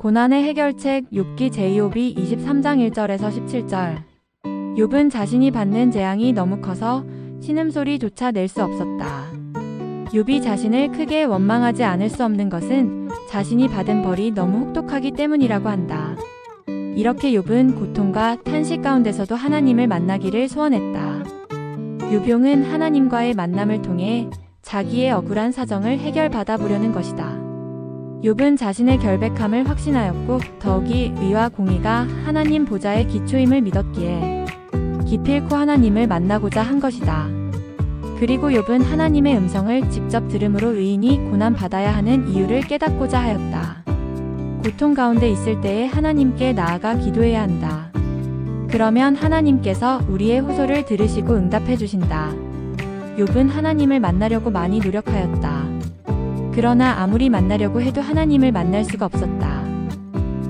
고난의 해결책 욥기 제2욥이 23장 1절에서 17절. 욥은 자신이 받는 재앙이 너무 커서 신음소리조차 낼 수 없었다. 욥이 자신을 크게 원망하지 않을 수 없는 것은 자신이 받은 벌이 너무 혹독하기 때문이라고 한다. 이렇게 욥은 고통과 탄식 가운데서도 하나님을 만나기를 소원했다. 욥용은 하나님과의 만남을 통해 자기의 억울한 사정을 해결받아 보려는 것이다. 욥은 자신의 결백함을 확신하였고 더욱이 의와 공의가 하나님 보좌의 기초임을 믿었기에 기필코 하나님을 만나고자 한 것이다. 그리고 욥은 하나님의 음성을 직접 들음으로 의인이 고난 받아야 하는 이유를 깨닫고자 하였다. 고통 가운데 있을 때에 하나님께 나아가 기도해야 한다. 그러면 하나님께서 우리의 호소를 들으시고 응답해 주신다. 욥은 하나님을 만나려고 많이 노력하였다. 그러나 아무리 만나려고 해도 하나님을 만날 수가 없었다.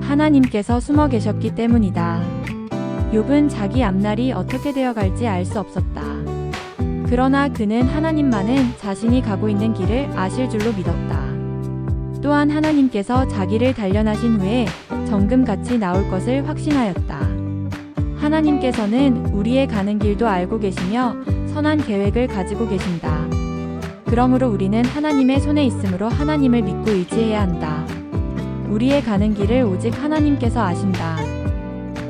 하나님께서 숨어 계셨기 때문이다. 욥은 자기 앞날이 어떻게 되어 갈지 알 수 없었다. 그러나 그는 하나님만은 자신이 가고 있는 길을 아실 줄로 믿었다. 또한 하나님께서 자기를 단련하신 후에 정금같이 나올 것을 확신하였다. 하나님께서는 우리의 가는 길도 알고 계시며 선한 계획을 가지고 계신다. 그러므로 우리는 하나님의 손에 있으므로 하나님을 믿고 의지해야 한다. 우리의 가는 길을 오직 하나님께서 아신다.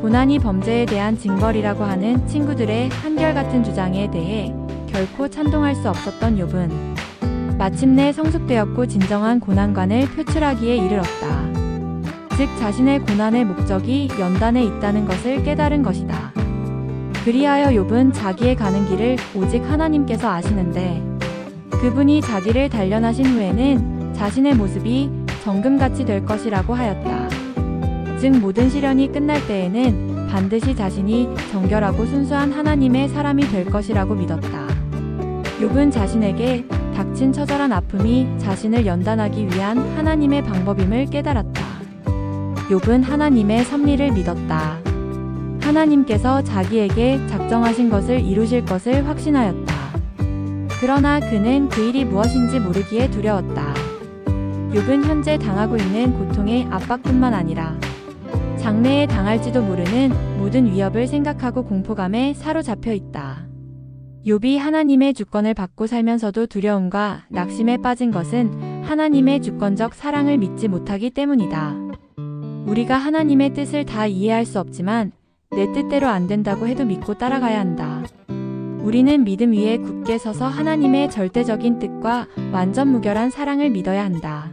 고난이 범죄에 대한 징벌이라고 하는 친구들의 한결같은 주장에 대해 결코 찬동할 수 없었던 욥은 마침내 성숙되었고 진정한 고난관을 표출하기에 이르렀다. 즉 자신의 고난의 목적이 연단에 있다는 것을 깨달은 것이다. 그리하여 욥은 자기의 가는 길을 오직 하나님께서 아시는데 그분이 자기를 단련하신 후에는 자신의 모습이 정금같이 될 것이라고 하였다. 즉 모든 시련이 끝날 때에는 반드시 자신이 정결하고 순수한 하나님의 사람이 될 것이라고 믿었다. 욥은 자신에게 닥친 처절한 아픔이 자신을 연단하기 위한 하나님의 방법임을 깨달았다. 욥은 하나님의 섭리를 믿었다. 하나님께서 자기에게 작정하신 것을 이루실 것을 확신하였다. 그러나 그는 그 일이 무엇인지 모르기에 두려웠다. 욥은 현재 당하고 있는 고통의 압박뿐만 아니라 장래에 당할지도 모르는 모든 위협을 생각하고 공포감에 사로잡혀 있다. 욥이 하나님의 주권을 받고 살면서도 두려움과 낙심에 빠진 것은 하나님의 주권적 사랑을 믿지 못하기 때문이다. 우리가 하나님의 뜻을 다 이해할 수 없지만 내 뜻대로 안 된다고 해도 믿고 따라가야 한다. 우리는 믿음 위에 굳게 서서 하나님의 절대적인 뜻과 완전 무결한 사랑을 믿어야 한다.